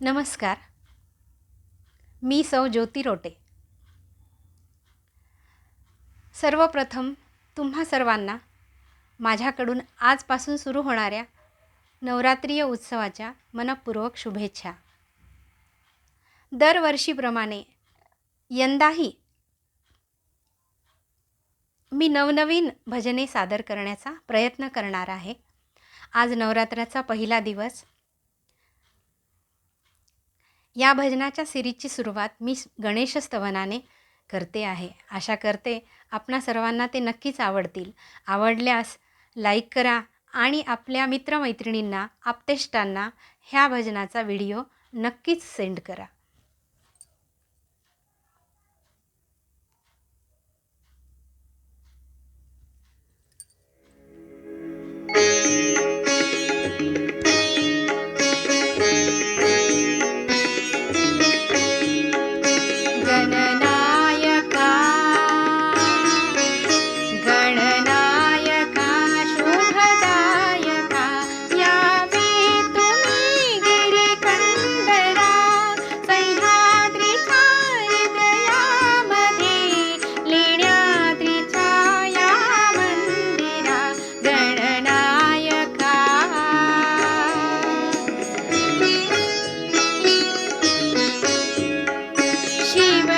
नमस्कार. मी सौ ज्योती रोटे. सर्वप्रथम तुम्हा सर्वांना माझ्याकडून आजपासून सुरू होणाऱ्या नवरात्रीय उत्सवाच्या मनपूर्वक शुभेच्छा. दरवर्षीप्रमाणे यंदाही मी नवनवीन भजने सादर करण्याचा प्रयत्न करणार आहे. आज नवरात्राचा पहिला दिवस या भजनाच्या सिरीजची सुरुवात मी गणेशस्तवनाने करते आहे. आशा करते आपणा सर्वांना ते नक्कीच आवडतील. आवडल्यास लाईक करा आणि आपल्या मित्रमैत्रिणींना आप्तेष्टांना ह्या भजनाचा व्हिडिओ नक्कीच सेंड करा. She.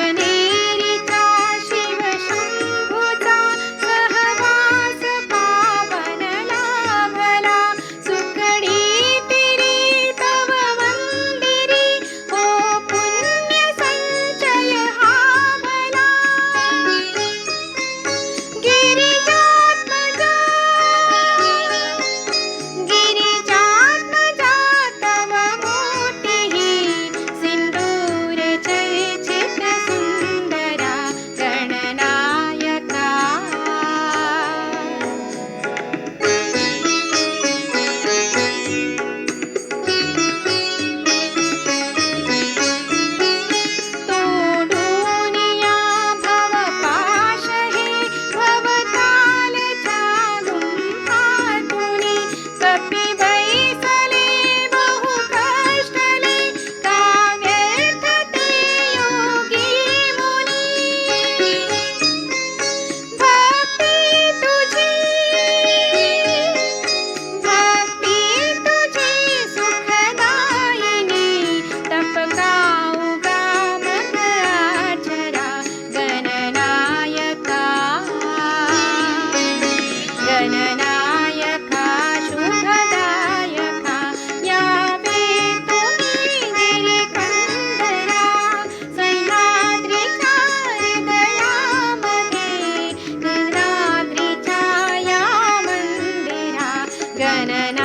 na na